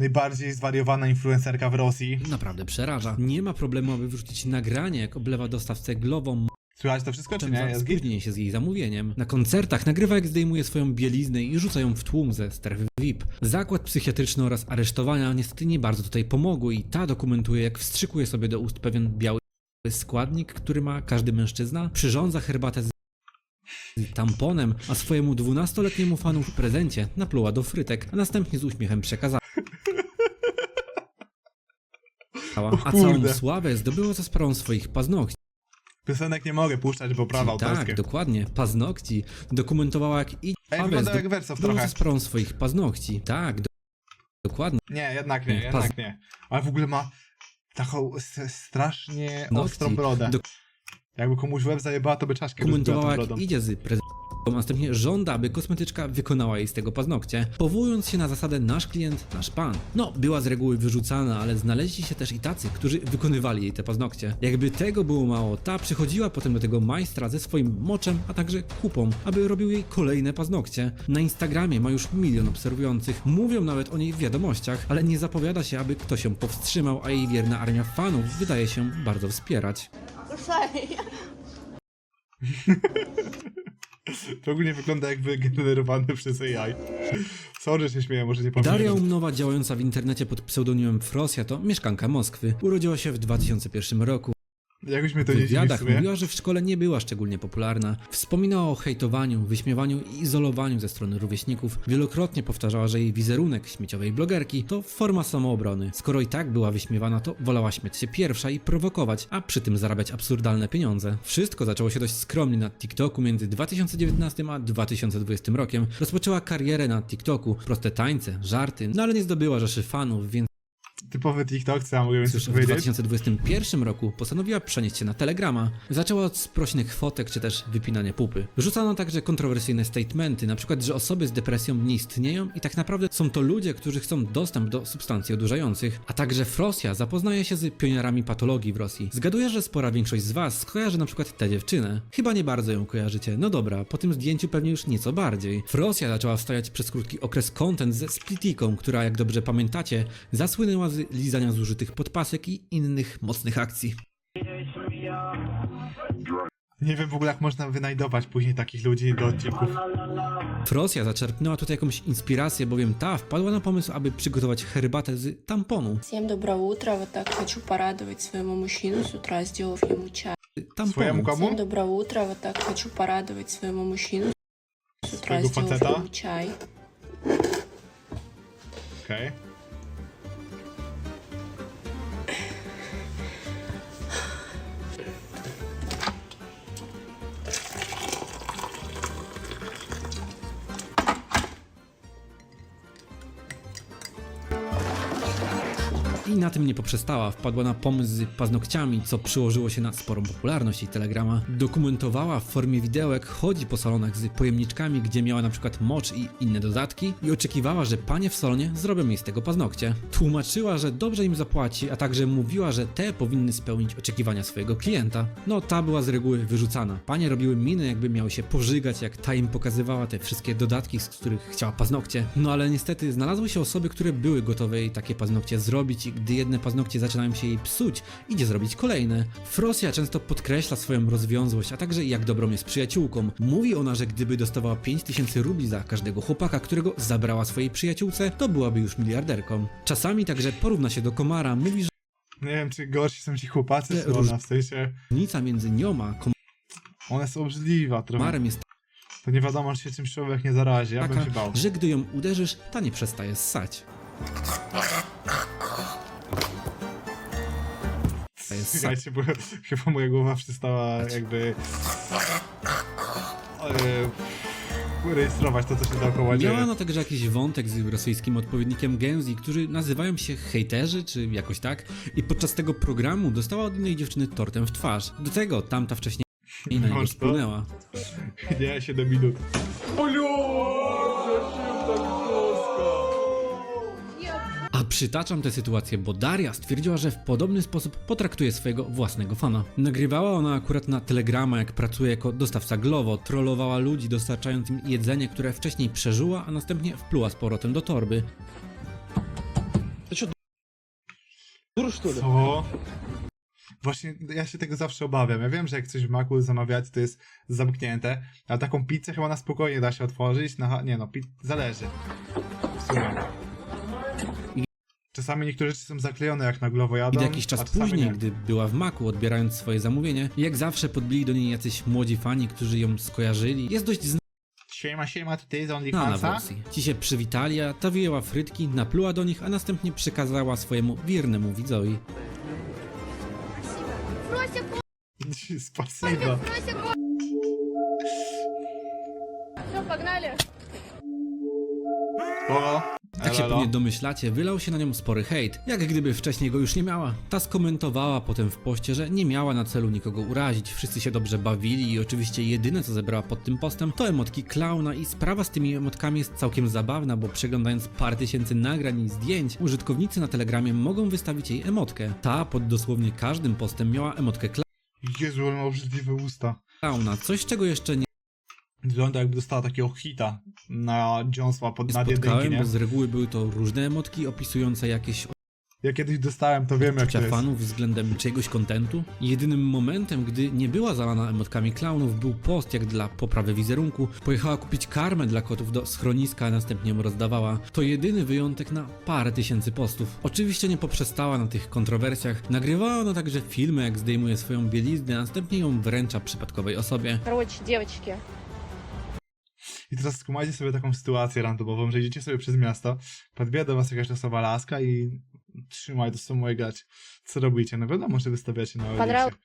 najbardziej zwariowana influencerka w Rosji. Naprawdę przeraża. Nie ma problemu, aby wrzucić nagranie, jak oblewa dostawcę glową, Słychać to wszystko, czy nie? spóźnienie się z jej zamówieniem. Na koncertach nagrywa jak zdejmuje swoją bieliznę i rzuca ją w tłum ze strefy VIP. Zakład psychiatryczny oraz aresztowania niestety nie bardzo tutaj pomogły i ta dokumentuje jak wstrzykuje sobie do ust pewien biały składnik, który ma każdy mężczyzna, przyrządza herbatę z tamponem, a swojemu 12-letniemu fanu w prezencie napluła do frytek, a następnie z uśmiechem przekazała. A całą kurde. sławę zdobyła za sprawą swoich paznokci. Piosenek nie mogę puszczać, bo prawa autorskie. Tak, dokładnie. Paznokci. Dokumentowała jak i Ej, wygląda jak Wersow trochę. za sprawą swoich paznokci. Tak, do... dokładnie. Nie, jednak nie, jednak nie. Ale w ogóle ma taką s- strasznie Nokci. ostrą brodę. Do- Jakby komuś łeb zajebała, to by czaszkę rozbiła Dokumentowała tą jak brodą. idzie z prezentą, a następnie żąda, aby kosmetyczka wykonała jej z tego paznokcie, powołując się na zasadę nasz klient, nasz pan. No, była z reguły wyrzucana, ale znaleźli się też i tacy, którzy wykonywali jej te paznokcie. Jakby tego było mało, ta przychodziła potem do tego majstra ze swoim moczem, a także kupą, aby robił jej kolejne paznokcie. Na Instagramie ma już milion obserwujących, mówią nawet o niej w wiadomościach, ale nie zapowiada się, aby ktoś ją powstrzymał, a jej wierna armia fanów wydaje się bardzo wspierać. To ogólnie wygląda jakby generowany przez AI. Sorry, się śmieję, może nie powiem. Daria Umnowa, działająca w internecie pod pseudonimem Frosja, to mieszkanka Moskwy. Urodziła się w 2001 roku. Jakoś mnie to nie dziwi w mówiła, że w szkole nie była szczególnie popularna. Wspominała o hejtowaniu, wyśmiewaniu i izolowaniu ze strony rówieśników. Wielokrotnie powtarzała, że jej wizerunek śmieciowej blogerki to forma samoobrony. Skoro i tak była wyśmiewana, to wolała śmiać się pierwsza i prowokować, a przy tym zarabiać absurdalne pieniądze. Wszystko zaczęło się dość skromnie na TikToku między 2019 a 2020 rokiem. Rozpoczęła karierę na TikToku, proste tańce, żarty, no ale nie zdobyła rzeszy fanów, więc Typowy TikTok, co ja mogę Cóż, w powiedzieć? 2021 roku postanowiła przenieść się na Telegrama. Zaczęła od sprośnych fotek czy też wypinania pupy. Rzucano także kontrowersyjne statementy, na przykład, że osoby z depresją nie istnieją i tak naprawdę są to ludzie, którzy chcą dostęp do substancji odurzających. A także Frosja zapoznaje się z pionierami patologii w Rosji. Zgaduję, że spora większość z was kojarzy na przykład tę dziewczynę. Chyba nie bardzo ją kojarzycie. No dobra, po tym zdjęciu pewnie już nieco bardziej. Frosja zaczęła wstawiać przez krótki okres content ze Splitiką, która, jak dobrze pamiętacie, zasłynęła z lizania zużytych podpasek i innych mocnych akcji. Nie wiem w ogóle jak można wynajdować później takich ludzi do odcinków. Frosja zaczerpnęła tutaj jakąś inspirację, bowiem ta wpadła na pomysł, aby przygotować herbatę z tamponu. Всем доброе утро. Вот так хочу порадовать своему мужчину с утра, сделав ему чай. Tamponu. Swojemu komu? Всем доброе утро. Вот так хочу порадовать своему мужчину с утра, Своего сделав фацета? ему чай. Okej. I na tym nie poprzestała, wpadła na pomysł z paznokciami, co przyłożyło się na sporą popularność jej telegrama. Dokumentowała w formie widełek, chodzi po salonach z pojemniczkami, gdzie miała na przykład mocz i inne dodatki i oczekiwała, że panie w salonie zrobią jej z tego paznokcie. Tłumaczyła, że dobrze im zapłaci, a także mówiła, że te powinny spełnić oczekiwania swojego klienta. No ta była z reguły wyrzucana. Panie robiły miny, jakby miały się pożygać, jak ta im pokazywała te wszystkie dodatki, z których chciała paznokcie. No ale niestety znalazły się osoby, które były gotowe jej takie paznokcie zrobić i gdy jedne paznokcie zaczynają się jej psuć, idzie zrobić kolejne. Frosja często podkreśla swoją rozwiązłość, a także jak dobrą jest przyjaciółką. Mówi ona, że gdyby dostawała 5000 rubli za każdego chłopaka, którego zabrała swojej przyjaciółce, to byłaby już miliarderką. Czasami także porówna się do komara, mówi, że Nie wiem czy gorsi są ci chłopacy, czy ona, w sensie... różnica między nią a Ona jest obrzydliwa trochę. komarem jest To nie wiadomo czy się czymś człowiek nie zarazi, ja bym się taka, bał. że gdy ją uderzysz, ta nie przestaje ssać. Ssać. Słuchajcie, bo chyba moja głowa przestała jakby... E, rejestrować to, co się dookoła dzieje. Miała ona także jakiś wątek z rosyjskim odpowiednikiem Genzi, którzy nazywają się hejterzy, czy jakoś tak, i podczas tego programu dostała od innej dziewczyny tortem w twarz. Do tego tamta wcześniej na niego spłynęła. Nie, 7 minut. A przytaczam tę sytuację, bo Daria stwierdziła, że w podobny sposób potraktuje swojego własnego fana. Nagrywała ona akurat na Telegrama, jak pracuje jako dostawca Glovo, trollowała ludzi, dostarczając im jedzenie, które wcześniej przeżyła, a następnie wpluła z powrotem do torby. Co? Właśnie ja się tego zawsze obawiam. Ja wiem, że jak coś w Macu zamawiać, to jest zamknięte, a taką pizzę chyba na spokojnie da się otworzyć. Na, nie no, pi- zależy. W sumie. Czasami niektóre rzeczy są zaklejone jak na glowo I jadą, do jakiś a czas czasami później, nie. gdy była w Maku, odbierając swoje zamówienie, jak zawsze podbili do niej jacyś młodzi fani, którzy ją skojarzyli. Jest dość Siema, siema, tutaj z znana w OnlyFansa. Rosji. Ci się przywitali, a ta wyjęła frytki, napluła do nich, a następnie przekazała swojemu wiernemu widzowi. Spasiba. Все, погнали. O, Tak się pewnie domyślacie, wylał się na nią spory hejt, jak gdyby wcześniej go już nie miała. Ta skomentowała potem w poście, że nie miała na celu nikogo urazić, wszyscy się dobrze bawili i oczywiście jedyne co zebrała pod tym postem to emotki klauna i sprawa z tymi emotkami jest całkiem zabawna, bo przeglądając parę tysięcy nagrań i zdjęć, użytkownicy na telegramie mogą wystawić jej emotkę. Ta pod dosłownie każdym postem miała emotkę Jezu, ale ma obrzydliwe usta. klauna, coś czego jeszcze nie Wygląda jakby dostała takiego hita na dziąsła pod nad jedynki, spotkałem, nie? bo z reguły były to różne emotki opisujące jakieś Ja kiedyś dostałem, to wiem jak to odczucia jest. fanów względem czyjegoś kontentu. Jedynym momentem, gdy nie była zalana emotkami klaunów, był post jak dla poprawy wizerunku. Pojechała kupić karmę dla kotów do schroniska, a następnie ją rozdawała. To jedyny wyjątek na parę tysięcy postów. Oczywiście nie poprzestała na tych kontrowersjach. Nagrywała ona także filmy, jak zdejmuje swoją bieliznę, a następnie ją wręcza przypadkowej osobie. Короче, девочки, I teraz skumajcie sobie taką sytuację randomową, że idziecie sobie przez miasto, podbiega do was jakaś losowa laska i trzymaj, to są moje grać. Co robicie? No wiadomo, że wystawiacie na Понравилось? OLX.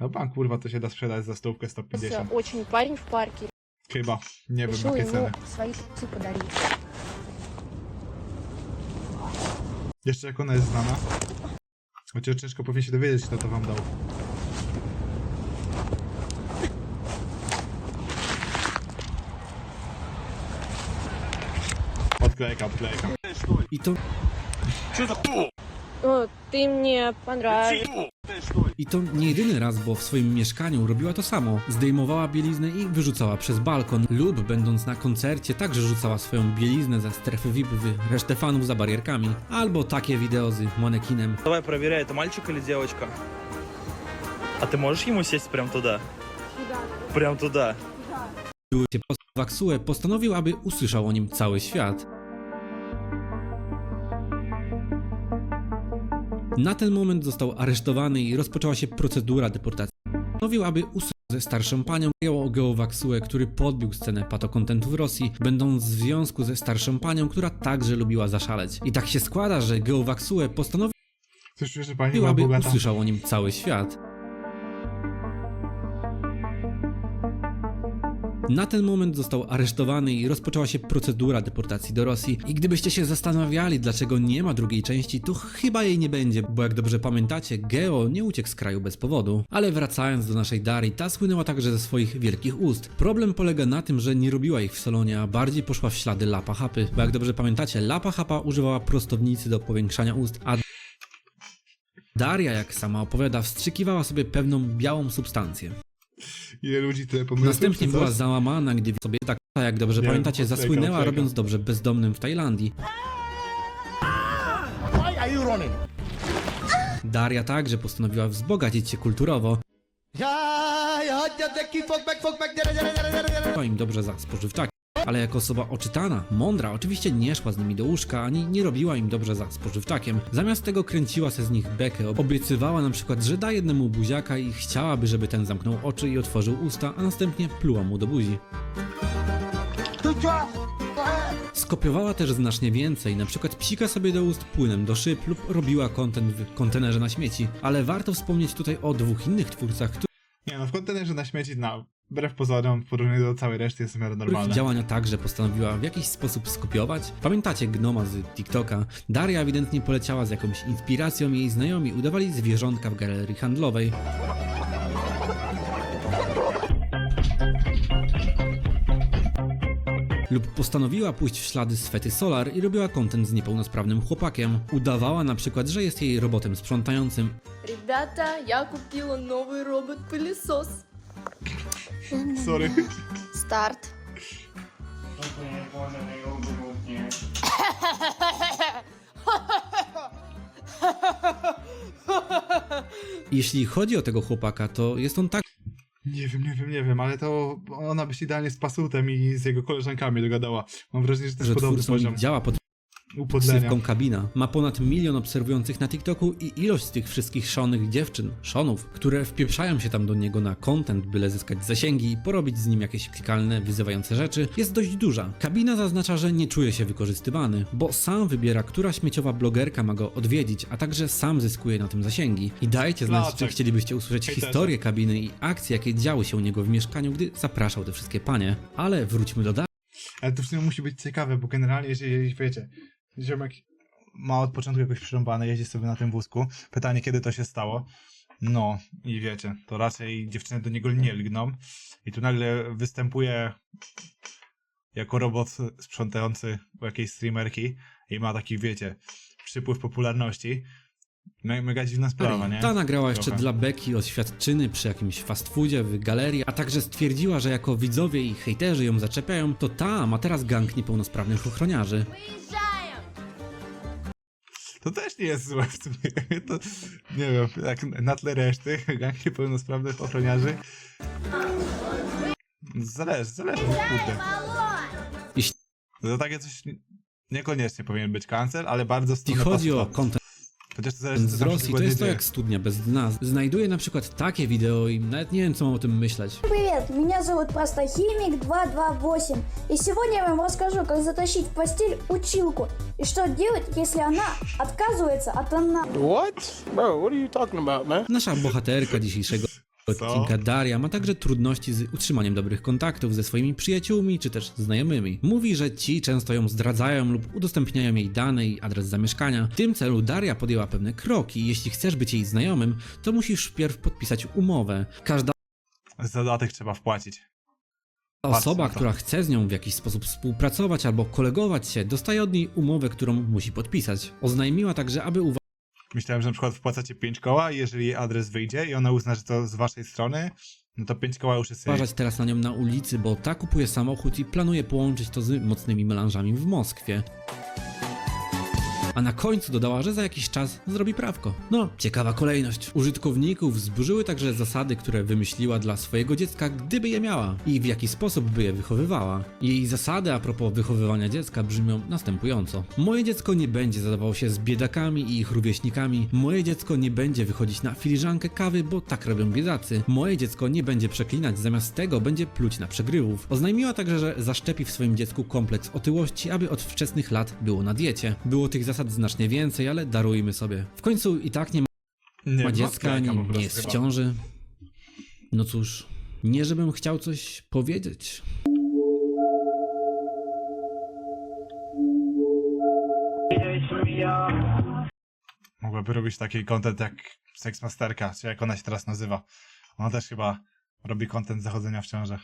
No pan kurwa, to się da sprzedać za stówkę Просто 150. очень парень в парке. Chyba. Nie wiem, Решил jakie ему ceny. свои трусы подарить. Jeszcze jak ona jest znana. Chociaż ciężko pewnie się dowiedzieć, kto to wam dał. Odklejka, odklejka. I to, О, ты мне понравилась. I to nie jedyny raz, bo w swoim mieszkaniu robiła to samo. Zdejmowała bieliznę i wyrzucała przez balkon, lub będąc na koncercie także rzucała swoją bieliznę za strefę VIP w resztę fanów za barierkami. Albo takie wideo z manekinem. Давай проверяй, это мальчик или девочка? А ты можешь ему сесть прям туда? Прям туда. Były się post Waksue postanowił, aby usłyszał o nim cały świat. Na ten moment został aresztowany i rozpoczęła się procedura deportacji. Postanowił, aby usłyszał ze starszą panią o Geo Waksue, który podbił scenę patokontentu w Rosji, będąc w związku ze starszą panią, która także lubiła zaszaleć. I tak się składa, że Geo Waksue postanowił, że pani aby bogata. usłyszał o nim cały świat. Na ten moment został aresztowany i rozpoczęła się procedura deportacji do Rosji. I gdybyście się zastanawiali, dlaczego nie ma drugiej części, to chyba jej nie będzie, bo jak dobrze pamiętacie, Geo nie uciekł z kraju bez powodu. Ale wracając do naszej Darii, ta słynęła także ze swoich wielkich ust. Problem polega na tym, że nie robiła ich w salonie, a bardziej poszła w ślady Lapa Hapy. Bo jak dobrze pamiętacie, Lapa Hapa używała prostownicy do powiększania ust, a Daria, jak sama opowiada, wstrzykiwała sobie pewną białą substancję. Ile ludzi tyle pomysłów? Następnie była coś? załamana, gdy sobie tak, jak dobrze Nie, pamiętacie, odklejka, zasłynęła odklejka. robiąc dobrze bezdomnym w Tajlandii. Daria także postanowiła wzbogacić się kulturowo. To im dobrze za spożywczaki. Ale jako osoba oczytana, mądra, oczywiście nie szła z nimi do łóżka, ani nie robiła im dobrze za spożywczakiem. Zamiast tego kręciła se z nich bekę, obiecywała na przykład, że da jednemu buziaka i chciałaby, żeby ten zamknął oczy i otworzył usta, a następnie pluła mu do buzi. Skopiowała też znacznie więcej, na przykład psika sobie do ust płynem do szyb lub robiła kontent w kontenerze na śmieci. Ale warto wspomnieć tutaj o dwóch innych twórcach, Nie no, w kontenerze na śmieci, no, wbrew pozorom, w porównaniu do całej reszty jest w miarę których normalne. działania także postanowiła w jakiś sposób skopiować. Pamiętacie gnoma z TikToka? Daria ewidentnie poleciała z jakąś inspiracją i jej znajomi udawali zwierzątka w galerii handlowej. Lub postanowiła pójść w ślady Swety Solar i robiła kontent z niepełnosprawnym chłopakiem. Udawała na przykład, że jest jej robotem sprzątającym, Ребята, я купила новый робот-пылесос. Sorry. Start. Jeśli chodzi o tego chłopaka, to jest on tak Nie wiem, nie wiem, nie wiem, ale to ona by się idealnie z Pasutem i z jego koleżankami dogadała. Mam wrażenie, że to że podobny poziom. działa pod upodlenia. ksywką Kabina. Ma ponad milion obserwujących na TikToku i ilość tych wszystkich szonych dziewczyn, szonów, które wpieprzają się tam do niego na content, byle zyskać zasięgi i porobić z nim jakieś klikalne, wyzywające rzeczy, jest dość duża. Kabina zaznacza, że nie czuje się wykorzystywany, bo sam wybiera, która śmieciowa blogerka ma go odwiedzić, a także sam zyskuje na tym zasięgi. I dajcie znać, czy chcielibyście usłyszeć historię Kabiny i akcje, jakie działy się u niego w mieszkaniu, gdy zapraszał te wszystkie panie. Ale wróćmy do Ale to w sumie musi być ciekawe, bo generalnie, jeżeli wiecie, ziomek ma od początku jakoś przyrąbane, jeździ sobie na tym wózku. Pytanie, kiedy to się stało. No, i wiecie, to raczej dziewczyny do niego nie lgną. I tu nagle występuje jako robot sprzątający u jakiejś streamerki i ma taki, wiecie, przypływ popularności. Me- Mega dziwna sprawa, nie? Ta nagrała jeszcze Trochę. dla Beki oświadczyny przy jakimś fast foodzie w galerii, a także stwierdziła, że jako widzowie i hejterzy ją zaczepiają, to ta ma teraz gang niepełnosprawnych ochroniarzy. To też nie jest złe w sumie. To, nie wiem, jak na tle reszty, gang niepełnosprawnych ochroniarzy. Zależy, zależy, kurde. Jeśli To takie coś nie- niekoniecznie powinien być cancel, ale bardzo stronę chodzi o content Chociaż to zależy, co z tam się Rosji, to dokładnie jest to dzieje. jak studnia bez dna. Znajduję na przykład takie wideo i nawet nie wiem, co mam o tym myśleć. Привет, меня зовут просто Химик 228. И сегодня я вам расскажу, как затащить в постель училку. И что делать, если она отказывается от она. What? Bro, what are you talking about, man? Nasza bohaterka dzisiejszego odcinka Daria ma także trudności z utrzymaniem dobrych kontaktów ze swoimi przyjaciółmi czy też znajomymi. Mówi, że ci często ją zdradzają lub udostępniają jej dane i adres zamieszkania. W tym celu Daria podjęła pewne kroki. Jeśli chcesz być jej znajomym, to musisz wpierw podpisać umowę. Każda Za dodatek trzeba wpłacić. Osoba, która chce z nią w jakiś sposób współpracować albo kolegować się, dostaje od niej umowę, którą musi podpisać. Oznajmiła także, aby uwa- Myślałem, że na przykład wpłacacie 5 koła jeżeli adres wyjdzie i ona uzna, że to z waszej strony, no to 5 koła już jest uważać teraz na nią na ulicy, bo ta kupuje samochód i planuje połączyć to z mocnymi melanżami w Moskwie. A na końcu dodała, że za jakiś czas zrobi prawko. No, ciekawa kolejność. Użytkowników wzburzyły także zasady, które wymyśliła dla swojego dziecka, gdyby je miała i w jaki sposób by je wychowywała. Jej zasady a propos wychowywania dziecka brzmią następująco. Moje dziecko nie będzie zadawało się z biedakami i ich rówieśnikami. Moje dziecko nie będzie wychodzić na filiżankę kawy, bo tak robią biedacy. Moje dziecko nie będzie przeklinać, zamiast tego będzie pluć na przegrywów. Oznajmiła także, że zaszczepi w swoim dziecku kompleks otyłości, aby od wczesnych lat było na diecie. Było tych zasad znacznie więcej, ale darujmy sobie. W końcu i tak nie Nie, ma dziecka, nie, jest w chyba. ciąży. No cóż, nie żebym chciał coś powiedzieć. Mogłaby robić taki content jak Sexmasterka, czy jak ona się teraz nazywa. Ona też chyba robi content zachodzenia w ciąży.